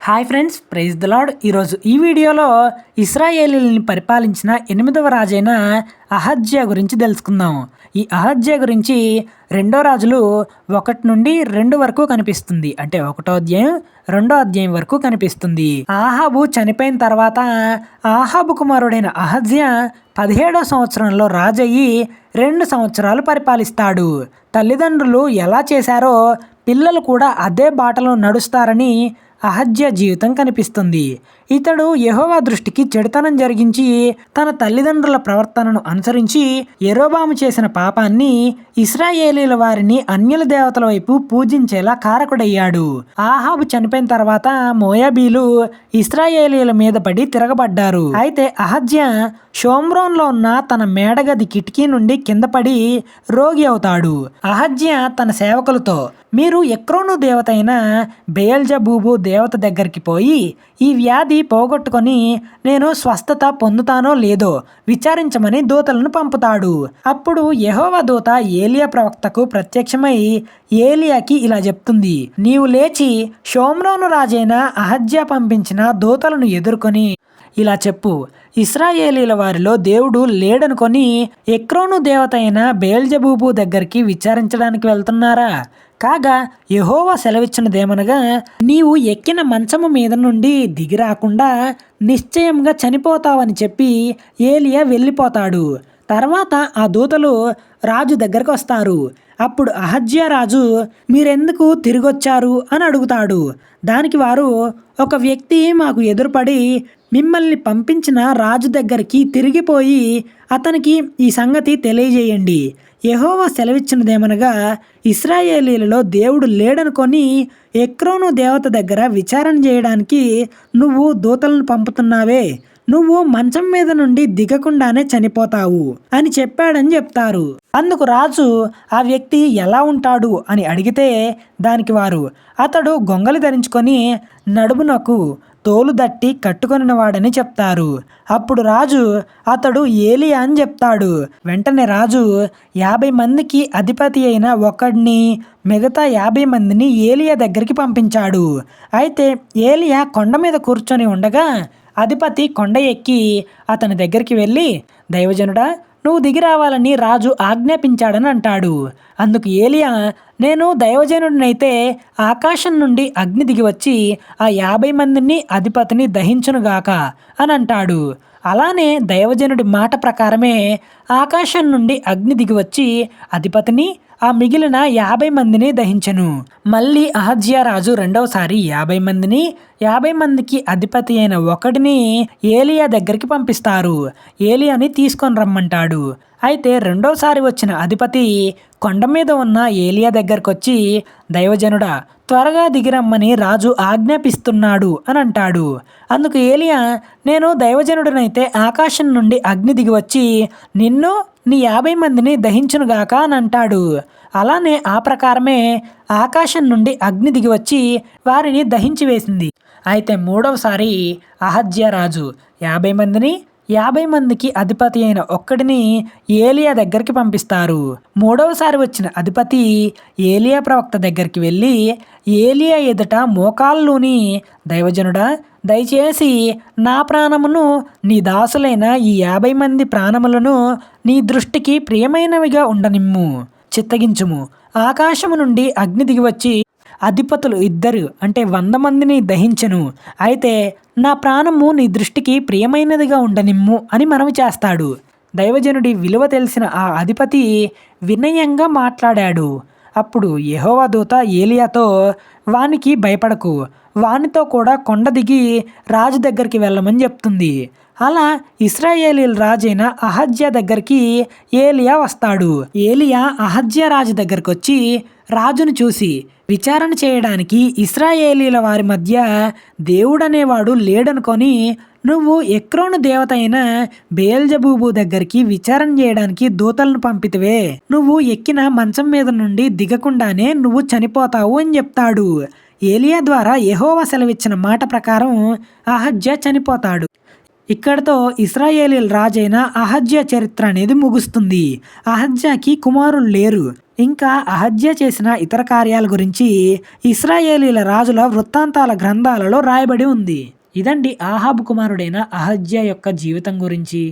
Hi friends praise the Lord ఈరోజు ఈ వీడియోలో ఇస్రాయేలీని పరిపాలించిన ఎనిమిదవ రాజైన అహజ్యా గురించి తెలుసుకుందాం. ఈ అహజ్యా గురించి రెండో రాజులు ఒకటి నుండి రెండు వరకు కనిపిస్తుంది. అంటే ఒకటో అధ్యాయం రెండో అధ్యాయం వరకు కనిపిస్తుంది. ఆహాబు చనిపోయిన తర్వాత ఆహాబు కుమారుడైన అహజ్యా పదిహేడో సంవత్సరంలో రాజయ్యి రెండు సంవత్సరాలు పరిపాలిస్తాడు. తల్లిదండ్రులు ఎలా చేశారో పిల్లలు కూడా అదే బాటలో నడుస్తారని అహజ్య జీవితం కనిపిస్తుంది. ఇతడు యహోవా దృష్టికి చెడుతనం జరిగించి తన తల్లిదండ్రుల ప్రవర్తనను అనుసరించి ఎరోబాము చేసిన పాపాన్ని ఇస్రాయేలీల వారిని అన్యుల దేవతల వైపు పూజించేలా కారకుడయ్యాడు. ఆహాబు చనిపోయిన తర్వాత మోయాబీలు ఇస్రాయేలీల మీద పడి తిరగబడ్డారు. అయితే అహజ్య షోమ్రోన్లో ఉన్న తన మేడగది కిటికీ నుండి కింద పడి రోగి అవుతాడు. అహజ్య తన సేవకులతో మీరు ఎక్రోను దేవత అయిన బేయల్జబూబు దేవత దగ్గరికి పోయి ఈ వ్యాధి పోగొట్టుకొని నేను స్వస్థత పొందుతానో లేదో విచారించమని దూతలను పంపుతాడు. అప్పుడు యహోవ దూత ఏలియా ప్రవక్తకు ప్రత్యక్షమై ఏలియాకి ఇలా చెప్తుంది. నీవు లేచి షోమ్రోను రాజైన అహజ్య పంపించిన దూతలను ఎదుర్కొని ఇలా చెప్పు. ఇస్రాయేలీల వారిలో దేవుడు లేడనుకొని ఎక్రోను దేవత అయిన బేల్జబూబు దగ్గరికి విచారించడానికి వెళ్తున్నారా? కాగా యహోవా సెలవిచ్చినదేమనగా నీవు ఎక్కిన మంచము మీద నుండి దిగి రాకుండా నిశ్చయంగా చనిపోతావని చెప్పి ఏలియా వెళ్ళిపోతాడు. తర్వాత ఆ దూతలు రాజు దగ్గరకు వస్తారు. అప్పుడు అహజ్యా రాజు మీరెందుకు తిరిగొచ్చారు? అని అడుగుతాడు. దానికి వారు ఒక వ్యక్తి మాకు ఎదురుపడి మిమ్మల్ని పంపించిన రాజు దగ్గరికి తిరిగిపోయి అతనికి ఈ సంగతి తెలియజేయండి. యహోవా సెలవిచ్చినదేమనగా ఇస్రాయేలీలలో దేవుడు లేడనుకొని ఎక్రోను దేవత దగ్గర విచారణ చేయడానికి నువ్వు దూతలను పంపుతున్నావే నువ్వు మంచం మీద నుండి దిగకుండానే చనిపోతావు అని చెప్పాడని చెప్తారు. అందుకు రాజు ఆ వ్యక్తి ఎలా ఉంటాడు అని అడిగితే దానికి వారు అతడు గొంగలి ధరించుకొని నడుమునకు తోలు దట్టి కట్టుకొనినవాడని చెప్తారు. అప్పుడు రాజు అతడు ఏలియా అని చెప్తాడు. వెంటనే రాజు యాభై మందికి అధిపతి అయిన ఒకడిని మిగతా యాభై మందిని ఏలియా దగ్గరికి పంపించాడు. అయితే ఏలియా కొండ మీద కూర్చొని ఉండగా అధిపతి కొండ ఎక్కి అతని దగ్గరికి వెళ్ళి దైవజనుడా నువ్వు దిగి రావాలని రాజు ఆజ్ఞాపించాడని అంటాడు. అందుకు ఏలియా నేను దైవజనుడినైతే ఆకాశం నుండి అగ్ని దిగి వచ్చి ఆ యాభై మందిని అధిపతిని దహించునుగాక అని అంటాడు. అలానే దైవజనుడి మాట ప్రకారమే ఆకాశం నుండి అగ్ని దిగి వచ్చి అధిపతిని ఆ మిగిలిన యాభై మందిని దహించెను. మళ్ళీ అహజ్యా రాజు రెండవసారి యాభై మందిని యాభై మందికి అధిపతి అయిన ఒకటిని ఏలియా దగ్గరికి పంపిస్తారు. ఏలియాని తీసుకొని రమ్మంటాడు. అయితే రెండోసారి వచ్చిన అధిపతి కొండ మీద ఉన్న ఏలియా దగ్గరకు వచ్చి దైవజనుడా త్వరగా దిగిరమ్మని రాజు ఆజ్ఞాపిస్తున్నాడు అని అంటాడు. అందుకు ఏలియా నేను దైవజనుడినైతే ఆకాశం నుండి అగ్ని దిగి వచ్చి నిన్ను నీ యాభై మందిని దహించునుగాక అని అంటాడు. అలానే ఆ ప్రకారమే ఆకాశం నుండి అగ్ని దిగి వచ్చి వారిని దహించి వేసింది. అయితే మూడవసారి అహజ్యరాజు యాభై మందిని యాభై మందికి అధిపతి అయిన ఒక్కడిని ఏలియా దగ్గరికి పంపిస్తారు. మూడవసారి వచ్చిన అధిపతి ఏలియా ప్రవక్త దగ్గరికి వెళ్ళి ఏలియా ఎదుట మోకాల్లోని దైవజనుడా దయచేసి నా ప్రాణమును నీ దాసులైన ఈ యాభై మంది ప్రాణములను నీ దృష్టికి ప్రియమైనవిగా ఉండనిమ్ము. చిత్తగించుము. ఆకాశము నుండి అగ్ని దిగివచ్చి అధిపతులు ఇద్దరు అంటే వంద మందిని దహించను. అయితే నా ప్రాణము నీ దృష్టికి ప్రియమైనదిగా ఉండనిమ్ము అని మనవి చేస్తాడు. దైవజనుడి విలువ తెలిసిన ఆ అధిపతి వినయంగా మాట్లాడాడు. అప్పుడు యహోవా దూత ఏలియాతో వానికి భయపడకు. వానితో కూడా కొండ దిగి రాజు దగ్గరికి వెళ్ళమని చెప్తుంది. అలా ఇస్రాయేలీల రాజైన అహజ్య దగ్గరికి ఏలియా వస్తాడు. ఏలియా అహజ్య రాజు దగ్గరకు వచ్చి రాజును చూసి విచారణ చేయడానికి ఇస్రాయేలీల వారి మధ్య దేవుడనేవాడు లేడనుకొని నువ్వు ఎక్రోను దేవత అయిన బేల్జబూబు దగ్గరికి విచారణ చేయడానికి దూతలను పంపితివే. నువ్వు ఎక్కిన మంచం మీద నుండి దిగకుండానే నువ్వు చనిపోతావు అని చెప్తాడు. ఏలియా ద్వారా యెహోవా సెలవిచ్చిన మాట ప్రకారం అహజ్య చనిపోతాడు. ఇక్కడతో ఇస్రాయేలీల రాజైన అహజ్య చరిత్ర అనేది ముగుస్తుంది. అహజ్యాకి కుమారులు లేరు. ఇంకా అహజ్య చేసిన ఇతర కార్యాల గురించి ఇస్రాయేలీల రాజుల వృత్తాంతాల గ్రంథాలలో రాయబడి ఉంది. ఇదండి ఆహాబు కుమారుడైన అహజ్య యొక్క జీవితం గురించి.